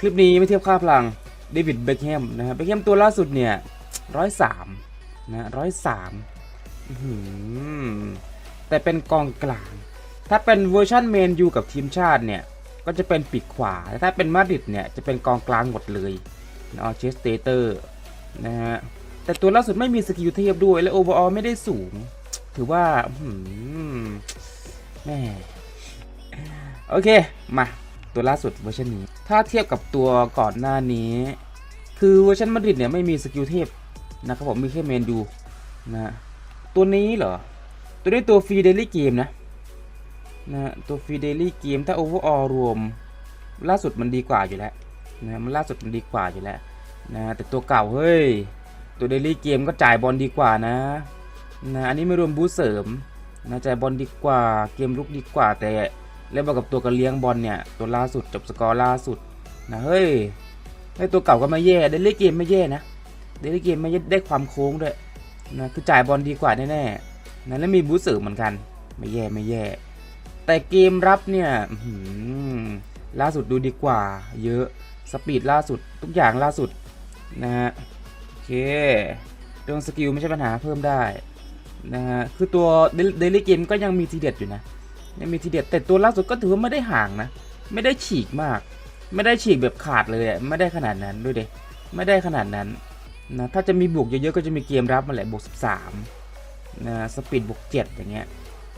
คลิปนี้ไม่เทียบค่าพลังเดวิดเบคแฮมนะฮะเบคแฮมตัวล่าสุดเนี่ยร้อยสามนะร้อยสามแต่เป็นกองกลาง ถ้าเป็นเวอร์ชันเมนยูกับทีมชาติเนี่ยก็จะเป็นปีกขวาแต่ถ้าเป็นมาดริดเนี่ยจะเป็นกองกลางหมดเลยนะเชสเตเตอร์นะฮะแต่ตัวล่าสุดไม่มีสกิลเทียบด้วย และโอเวอร์ออไม่ได้สูง ถือว่าแม่โอเค มา ตัวล่าสุดเวอร์ชันนี้ ถ้าเทียบกับตัวก่อนหน้านี้ คือเวอร์ชันมาดริดเนี่ยไม่มีสกิลเทพนะครับผมมีแค่เมนดูนะตัวนี้เหรอ ตัวนี้ตัวฟรีเดลี่เกมนะนะตัวฟรีเดลี่เกมถ้าโอเวอร์ออรวม ล่าสุดมันดีกว่าอยู่แล้วนะมันล่าสุดมันดีกว่าอยู่แล้วนะแต่ตัวเก่าเฮ้ย ตัวเดลี่เกมก็จ่ายบอลดีกว่านะนะอันนี้ไม่รวมบูสเสริมนะจ่ายบอลดีกว่าเกมลุกดีกว่าแต่เล่นบอลกับตัวกันเลี้ยงบอลเนี่ยตัวล่าสุดจบสกอร์ล่าสุด นะเฮ้ยไอตัวเก่าก็ไม่แย่เดลี่เกมไม่แย่นะเดลี่เกมไม่ได้ความโค้งด้วยนะคือจ่ายบอลดีกว่าแน่ๆนะแล้วมีบูสต์เสริมเหมือนกัน ไม่แย่ไม่แย่ แต่เกมรับเนี่ยล่าสุดดูดีกว่า เยอะสปีดล่าสุดทุกอย่างล่าสุดนะฮะโอเคเรื่องสกิลไม่ใช่ปัญหาเพิ่มได้นะฮะคือตัวเดลี่เกมก็ยังมีทีเด็ดอยู่นะยังมีทีเด็ดแต่ตัวล่าสุดก็ถือว่าไม่ได้ห่างนะ ไม่ได้ฉีกมาก ไม่ได้ฉีกแบบขาดเลยอะไม่ได้ขนาดนั้นด้วยเด็ไม่ได้ขนาดนั้นนะถ้าจะมีบวกเยอะๆก็จะมีเกมรับมาแหละบวก 13นะสปีดบวก7อย่างเงี้ย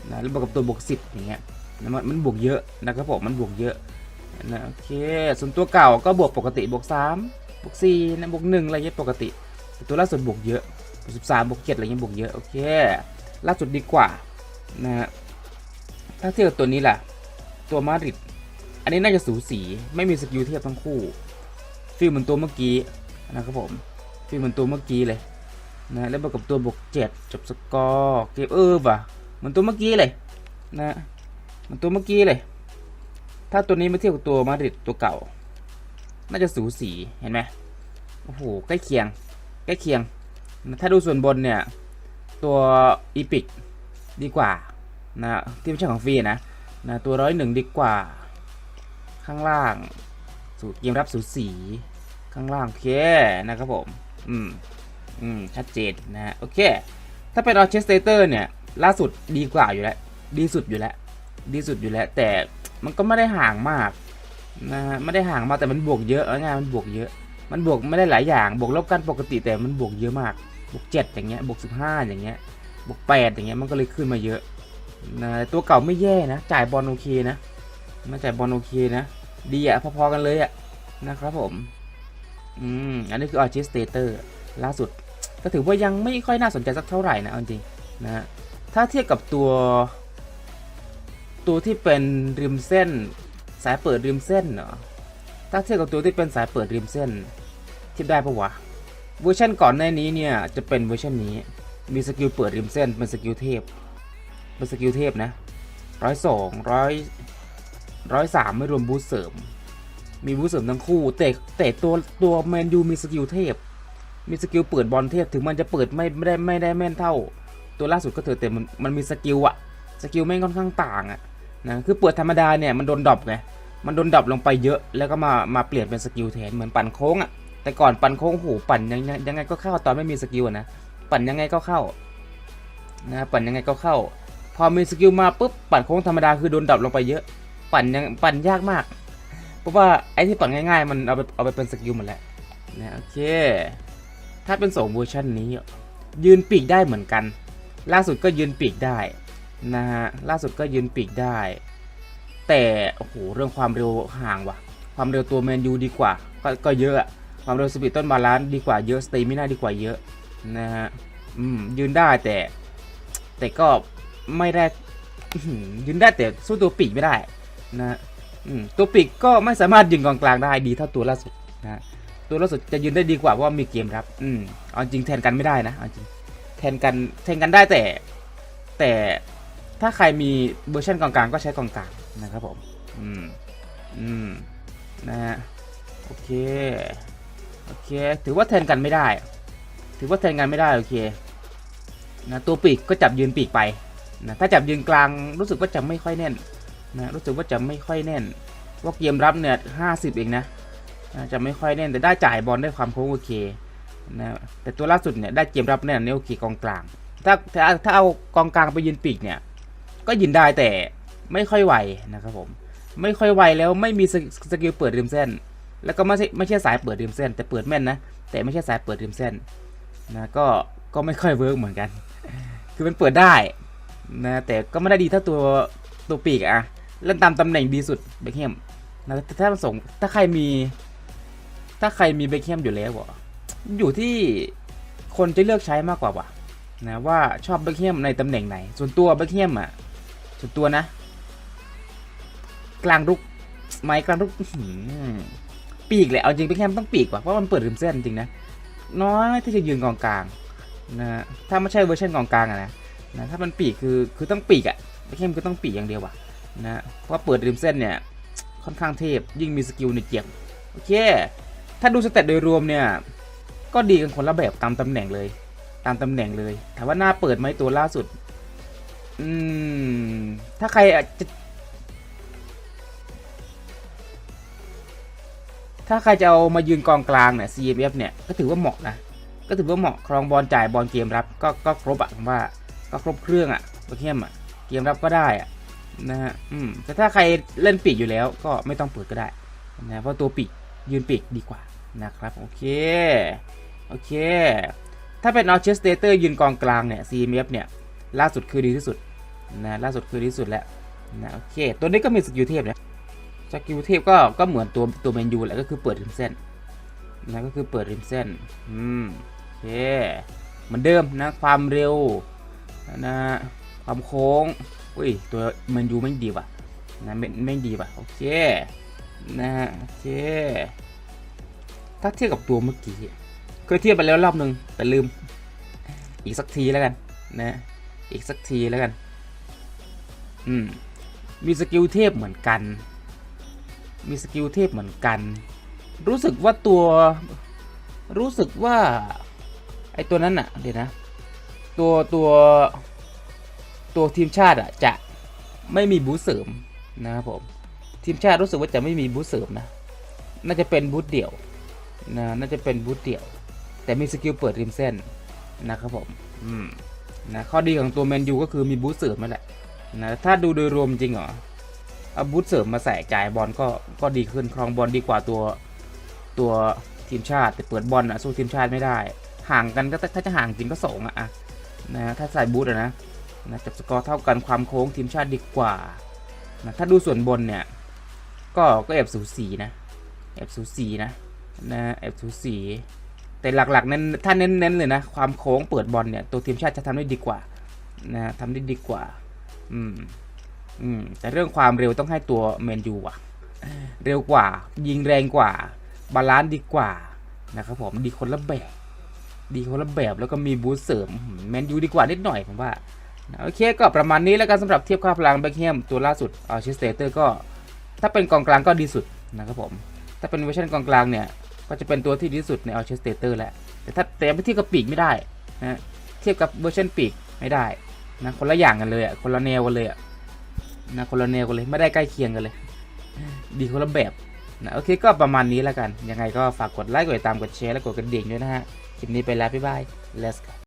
นะแล้วบวกกับตัวบวก 10อย่างเงี้ยนะมันมันบวกเยอะนะครับผมมันบวกเยอะนะโอเคส่วนตัวเก่าก็บวกปกติบวก3บวก4นะบวก1อะไรเงี้ยปกติตัวล่าสุดบวกเยอะบวก13บวก7อะไรเงี้ยบวกเยอะโอเคล่าสุดดีกว่านะฮะถ้าเทียบกับตัวนี้ล่ะตัวมาดริด อันนี้น่าจะสูสีไม่มีสกิลเทียบทั้งคู่ฟีลเหมือนตัวเมื่อกี้นะครับผมฟีลเหมือนตัวเมื่อกี้เลยนะแล้วบวกกับตัวบวกเจ็ดจบสกอร์เกมเออว่ะเหมือนตัวเมื่อกี้เลยนะเหมือนตัวเมื่อกี้เลย ถ้าตัวนี้มาเทียบกับตัวมาดริดตัวเก่า น่าจะสูสีเห็นไหมโอ้โหใกล้เคียงใกล้เคียงนะถ้าดูส่วนบนเนี่ย ตัวอีพิกดีกว่านะที่ไม่ใช่ของฟรีนะนะตัวร้อยหนึ่งดีกว่า ข้างล่าง สูตรเกมรับสูสี ข้างล่างโอเคนะครับผม อืม อืม ชัดเจนนะฮะ โอเค ถ้าเป็นออเชสเตอร์เนี่ย ล่าสุดดีกว่าอยู่แล้ว ดีสุดอยู่แล้ว ดีสุดอยู่แล้ว แต่มันก็ไม่ได้ห่างมากนะฮะ ไม่ได้ห่างมากแต่มันบวกเยอะเอาง่ายมันบวกเยอะ มันบวกไม่ได้หลายอย่าง บวกลบกันปกติแต่มันบวกเยอะมาก บวกเจ็ดอย่างเงี้ย บวกสิบห้าอย่างเงี้ย บวกแปดอย่างเงี้ย มันก็เลยขึ้นมาเยอะนะตัวเก่าไม่แย่นะ จ่ายบอลโอเคนะ มาจ่ายบอลโอเคนะ ดีอะพอๆกันเลยอะนะครับผม อืม อันนี้คืออ r จิสเตเตอร์ล่าสุด ก็ถือว่ายังไม่ค่อยน่าสนใจสักเท่าไหร่นะเอาจริงนะฮะถ้าเทียบกับตัว ตัวที่เป็นริมเส้น สายเปิดริมเส้นเนาะถ้าเทียบกับตัวที่เป็นสายเปิดริมเส้นเทียบได้ปะวะเวอร์ชันก่อนหน้านี้เนี่ยจะเป็นเวอร์ชันนี้ มีสกิลเปิดริมเส้นเป็นสกิลเทพ เป็นสกิลเทพนะร้อยสองร้อย ร้อยสามไม่รวมบูสเสริม มีบูสเสริมทั้งคู่แต่แต่ตัวตัวแมนยูมีสกิลเทพ มีสกิลเปิดบอลเทพถึงมันจะเปิดไม่ไม่ได้ไม่ได้แม่นเท่า ตัวล่าสุดก็เถอะแต่มันมันมีสกิลอะสกิลแม่งค่อนข้างต่างอะนะคือเปิดธรรมดาเนี่ยมันโดนดรอปไงมันโดนดรอปลงไปเยอะแล้วก็มามาเปลี่ยนเป็นสกิลแทนเหมือนปั่นโค้งอะแต่ก่อนปั่นโค้งโหปั่นยังยังยังไงก็เข้าตอนไม่มีสกิลนะปั่นยังไงก็เข้านะปั่นยังไงก็เข้า พอมีสกิลมาปุ๊บปั่นโค้งธรรมดาคือโดนดับลงไปเยอะ ปั่นยังปั่นยากมาก เพราะว่าไอ้ที่ปั่นง่ายๆ มันเอาไปเอาไปเป็นสกิลหมดแล้วนะโอเค ถ้าเป็นสองเวอร์ชันนี้ ยืนปีกได้เหมือนกัน ล่าสุดก็ยืนปีกได้นะฮะล่าสุดก็ยืนปีกได้ แต่โอ้โหเรื่องความเร็วห่างว่ะ ความเร็วตัวแมนยูดีกว่าก็ก็เยอะอะความเร็วสปีดต้นบาลานซ์ดีกว่าเยอะสเตมิน่าดีกว่าเยอะนะฮะอืมยืนได้แต่ แต่ก็ไม่ได้ยืนได้แต่สู้ตัวปีกไม่ได้ นะตัวปีกก็ไม่สามารถยืนกองกลางได้ดีเท่าตัวล่าสุดนะตัวล่าสุดจะยืนได้ดีกว่าเพราะว่ามีเกมรับอืมเอาจริงแทนกันไม่ได้นะเอาจริงแทนกันแทนกันได้แต่ แต่ถ้าใครมีเวอร์ชันกองกลางก็ใช้กองกลางนะครับผมอืมอืมนะฮะโอเคโอเค ถือว่าแทนกันไม่ได้ ถือว่าแทนกันไม่ได้โอเคนะตัวปีกก็จับยืนปีกไปนะถ้าจับยืนกลางรู้สึกว่าจะไม่ค่อยแน่น นะรู้สึกว่าจะไม่ค่อยแน่น ว่าเกมรับเนี่ยห้าสิบเองนะจะไม่ค่อยแน่นแต่ได้จ่ายบอลได้ความโค้งโอเคนะแต่ตัวล่าสุดเนี่ยได้เกมรับเนี่ยเนี่ยโอเคกองกลาง ถ้าถ้าถ้าเอากองกลางไปยืนปีกเนี่ยก็ยืนได้แต่ไม่ค่อยไวนะครับผมไม่ค่อยไวแล้วไม่มีสกสกิลเปิดริมเส้น แล้วก็ไม่ใช่ไม่ใช่สายเปิดริมเส้น แต่เปิดแม่นนะแต่ไม่ใช่สายเปิดริมเส้นนะก็ก็ไม่ค่อยเวิร์กเหมือนกัน คือมันเปิดได้นะแต่ก็ไม่ได้ดีเท่าตัวตัวปีกอะ เล่นตามตำแหน่งดีสุดเบคแฮมนะถ้าส่งถ้าใครมี ถ้าใครมีเบคแฮมอยู่แล้วอะอยู่ที่คนจะเลือกใช้มากกว่าว่ะนะว่าชอบเบคแฮมในตำแหน่งไหน ส่วนตัวเบคแฮมอะส่วนตัวนะ กลางรุกไม้กลางรุกปีกเลยเอาจริงเบคแฮมต้องปีกว่ะเพราะมันเปิดริมเส้นจริงนะน้อยที่จะยืนกองกลางนะถ้าไม่ใช่เวอร์ชันกองกลางอะนะนะถ้ามันปีกคือคือต้องปีกอะเบคแฮมก็ต้องปีกอย่างเดียวว่ะ นะเพราะเปิดริมเส้นเนี่ยค่อนข้างเทพยิ่งมีสกิลในเจียงโอเค ถ้าดูสเตตโดยรวมเนี่ย ก็ดีกันคนละแบบตามตำแหน่งเลย ตามตำแหน่งเลยถามว่าหน้าเปิดไหมตัวล่าสุด อืม ถ้าใครอาจจะถ้าใครจะเอามายืนกองกลางเนี่ย CMF เนี่ย ก็ถือว่าเหมาะนะ ก็ถือว่าเหมาะครองบอลจ่ายบอลเกมรับ ก็ก็ครบอะผมว่า ก็ครบเครื่องอะโอเคมอะเกมรับก็ได้อะ นะฮะอืมแต่ถ้าใครเล่นปีกอยู่แล้วก็ไม่ต้องเปิดก็ได้นะเพราะตัวปีกยืนปีกดีกว่านะครับโอเคโอเค ถ้าเป็นออเชสเตเตอร์ยืนกองกลางเนี่ย CMF เนี่ยล่าสุดคือดีที่สุดนะล่าสุดคือดีที่สุดแล้วนะโอเค ตัวนี้ก็มีสกิลเทพนะสกิลเทพก็ก็เหมือนตัวตัวเมนยูแหละก็คือเปิดริมเส้นนะก็คือเปิดริมเส้นอืมโอเคเหมือนเดิมนะความเร็วนะความโค้ง อุ้ย ตัวเมนยูไม่ดีว่ะนะไม่ไม่ดีว่ะ โอเค นะฮะ โอเค ถ้าเทียบกับตัวเมื่อกี้ เคยเทียบไปแล้วรอบหนึ่งแต่ลืม อีกสักทีแล้วกันนะ อีกสักทีแล้วกัน อืม มีสกิลเทพเหมือนกัน มีสกิลเทพเหมือนกัน รู้สึกว่าตัว รู้สึกว่า ไอตัวนั้นอะเดี๋ยวนะ ตัวตัว ตัวทีมชาติอะจะไม่มีบูสเสริมนะครับผมทีมชาติรู้สึกว่าจะไม่มีบูสเสริมนะน่าจะเป็นบูสเดี่ยวนะน่าจะเป็นบูสเดี่ยว แต่มีสกิลเปิดริมเส้นนะครับผมอืมนะข้อดีของตัวแมนยูก็คือมีบูสเสริมนั่นแหละนะถ้าดูโดยรวมจริงเหรอเอาบูสเสริมมาใส่จ่ายบอลก็ก็ดีขึ้นครองบอลดีกว่าตัวตัวทีมชาติแต่เปิดบอลอะสู้ทีมชาติไม่ได้ ห่างกันก็ถ้าจะห่างจริงก็สองอะอะนะถ้าใส่บูสต์อะนะ นะจับสกอร์เท่ากันความโค้งทีมชาติดีกว่านะถ้าดูส่วนบนเนี่ยก็ก็แอบสูสีนะแอบสูสีนะนะแอบสูสีแต่หลักๆเน้นถ้าเน้นๆเลยนะความโค้งเปิดบอลเนี่ยตัวทีมชาติจะทำได้ดีกว่านะทำได้ดีกว่าอืมอืมแต่เรื่องความเร็วต้องให้ตัวแมนยูอะเร็วกว่า ยิงแรงกว่า บาลานซ์ดีกว่านะครับผมดีคนละแบบ ดีคนละแบบแล้วก็มีบูสเสริมแมนยูดีกว่านิดหน่อยผมว่า โอเคก็ประมาณนี้แล้วกันสำหรับเทียบค่าพลังแบ็คแฮมตัวล่าสุดเอาชิสเตเตอร์ก็ ถ้าเป็นกองกลางก็ดีสุดนะครับผม ถ้าเป็นเวอร์ชันกองกลางเนี่ย ก็จะเป็นตัวที่ดีที่สุดใน a อ c h e s t a t o r แหละ แต่ถ้าแต่ไปเทียบกับปีกไม่ได้นะเทียบกับเวอร์ชันปีกไม่ได้นะคนละอย่างกันเลยอะคนละแนวกันเลยอะนะคนละแนวกันเลยไม่ได้ใกล้เคียงกันเลย ดีคนละแบบนะโอเคก็ประมาณนี้แล้วกัน ยังไงก็ฝากกดไลค์กดติดตามกดแชร์และกดกระดิ่งด้วยนะฮะคลิปนี้ไปแล้วบ๊ายบาย let's go